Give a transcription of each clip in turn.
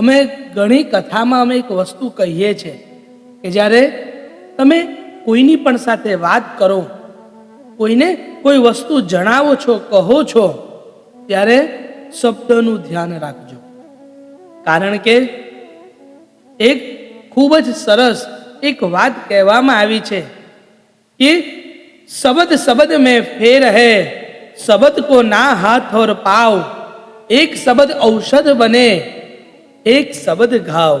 અમે ઘણી કથામાં અમે એક વસ્તુ કહીએ છીએ કે જ્યારે તમે કોઈની પણ સાથે વાત કરો, કોઈને કોઈ વસ્તુ જણાવો છો, કહો છો, ત્યારે શબ્દનું ધ્યાન રાખજો. કારણ કે એક ખૂબ જ સરસ એક વાત કહેવામાં આવી છે કે શબદ શબ્દ મેં ફેર હે, શબદ કો ના હાથ ઓર પાવ, એક શબદ ઔષધ બને એક શબ્દ ઘાવ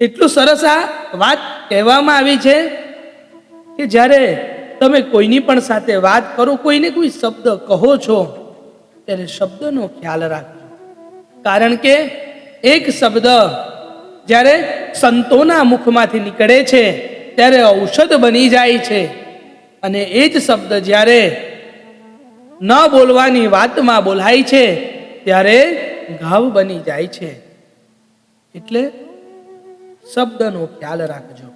એટલું સરસ આ વાત કહેવામાં આવી છે કે જ્યારે તમે કોઈની પણ સાથે વાત કરો, કોઈને કોઈ શબ્દ કહો છો, ત્યારે શબ્દનો ખ્યાલ રાખજો. કારણ કે એક શબ્દ જ્યારે સંતોના મુખમાંથી નીકળે છે, ત્યારે ઔષધ બની જાય છે. અને એ જ શબ્દ જ્યારે ન બોલવાની વાતમાં બોલાય છે, ત્યારે ઘાવ બની જાય છે. એટલે શબ્દનો ખ્યાલ રાખજો.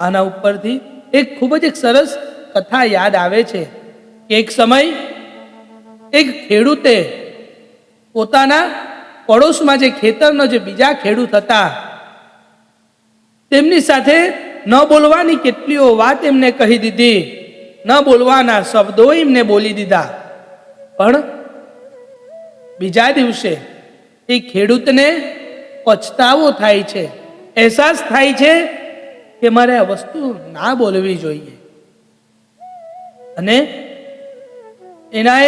આના ઉપરથી એક ખૂબ જ એક સરસ કથા યાદ આવે છે કે એક સમય એક ખેડૂતે પોતાના પડોશમાં જે ખેતરનો જે બીજા ખેડૂત હતા, તેમની સાથે ન બોલવાની કેટલીઓ વાત એમને કહી દીધી. ન બોલવાના શબ્દો એમને બોલી દીધા. પણ બીજા દિવસે એ ખેડૂતને પછતાવો થાય છે. અહેસાસ થાય છે કે મારે આ વસ્તુ ના બોલવી જોઈએ. અને એના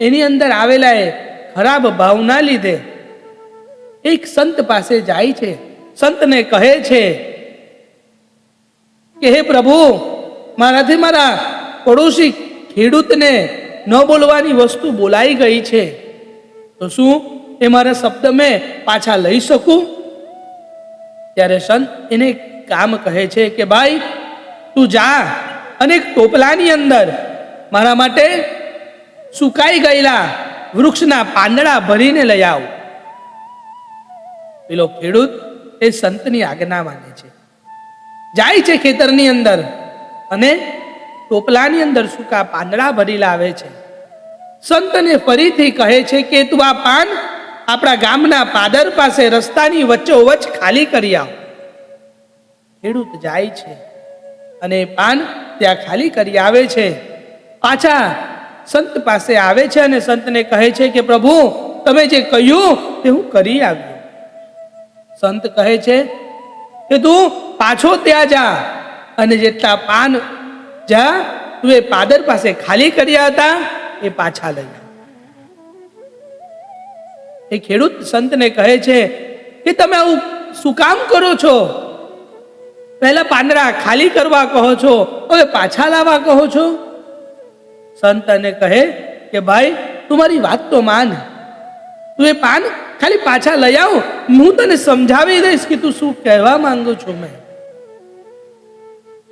એની અંદર આવેલા એ ખરાબ ભાવના લીધે એક સંત પાસે જાય છે. સંતને કહે છે કે, હે પ્રભુ, મારાથી મારા પડોશી ખેડૂતને ન બોલવાની વસ્તુ બોલાઈ ગઈ છે. તો શું? એ મારા શબ્દ મેં પાછા લઈ શકું? ત્યારે સંત એને કામ કહે છે કે, ભાઈ, તું જા અને એક ટોપલાની અંદર મારા માટે સુકાઈ ગયેલા વૃક્ષના પાંદડા ભરીને લઈ આવ. પેલો ખેડૂત એ સંતની આજ્ઞા માને છે. જાય છે ખેતરની અંદર અને ટોપલાની અંદર સૂકા પાંદડા ભરી લાવે છે. સંતને ફરીથી કહે છે કે, તું આ પાન આપણા ગામના પાદર પાસે રસ્તાની વચ્ચોવચ ખાલી કરી આવ. ખેડૂત જાય છે અને પાન ત્યાં ખાલી કરી આવે છે. પાછા સંત પાસે આવે છે અને સંતને કહે છે કે, પ્રભુ, તમે જે કહ્યું તે હું કરી આવ્યો. સંત કહે છે કે, તું પાછો ત્યાં જા અને જેટલા પાન જા, તું એ પાદર પાસે ખાલી કર્યા હતા એ પાછા લઈ એ ખેડૂત સંતને કહે છે કે તમે આવું શું કામ કરો છો? પહેલા પાંદડા ખાલી કરવા કહો છો, હવે પાછા લાવવા કહો છો? સંત કહે કે ભાઈ, તું વાત તો માન. તું એ પાન ખાલી પાછા લઈ આવ. હું તને સમજાવી દઈશ કે તું શું કહેવા માંગુ છું મેં.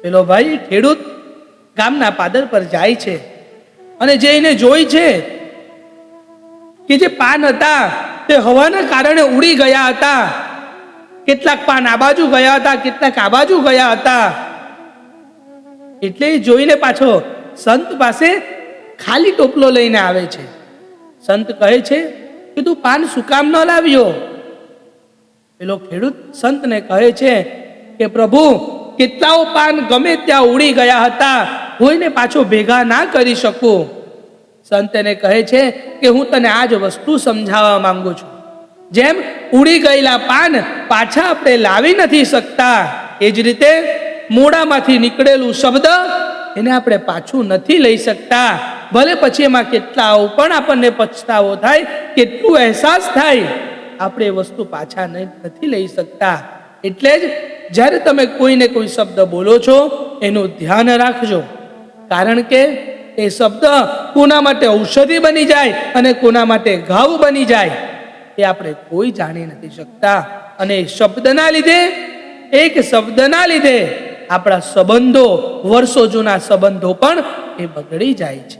પેલો ભાઈ ખેડૂત ગામના પાદર પર જાય છે. અને જે એને જોઈ છે કે જે પાન હતા, તે હવાના કારણે ઉડી ગયા હતા. કેટલાક પાન આ બાજુ ગયા હતા, કેટલાક આ બાજુ ગયા હતા. એટલે જોઈને પાછો સંત પાસે ખાલી ટોપલો લઈને આવે છે. સંત કહે છે કે તું પાન શું કામ ન લાવ્યો? પેલો ખેડૂત સંતને કહે છે કે પ્રભુ, કેટલાઓ પાન ગમે ત્યાં ઉડી ગયા હતા. કોઈને પાછો ભેગા ના કરી શકું? સંત એને કહે છે કે હું તને આ જ વસ્તુ સમજાવવા માંગુ છું. જેમ ઉડી ગયેલા પાન પાછા આપણે લાવી નથી શકતા, એ જ રીતે મોડામાંથી નીકળેલું શબ્દ એને આપણે પાછું નથી લઈ શકતા. ભલે પછી એમાં કેટલાઓ પણ આપણને પછતાવો થાય, કેટલું અહેસાસ થાય, આપણે એ વસ્તુ પાછા નથી લઈ શકતા. એટલે જ જ્યારે તમે કોઈને કોઈ શબ્દ બોલો છો, એનું ધ્યાન રાખજો. કારણ કે એ શબ્દ કોના માટે ઔષધિ બની જાય અને કોના માટે ઘાવ બની જાય એ આપણે કોઈ જાણી નથી શકતા. અને એ શબ્દના લીધે, એક શબ્દના લીધે આપણા સંબંધો, વર્ષો જૂના સંબંધો પણ એ બગડી જાય છે.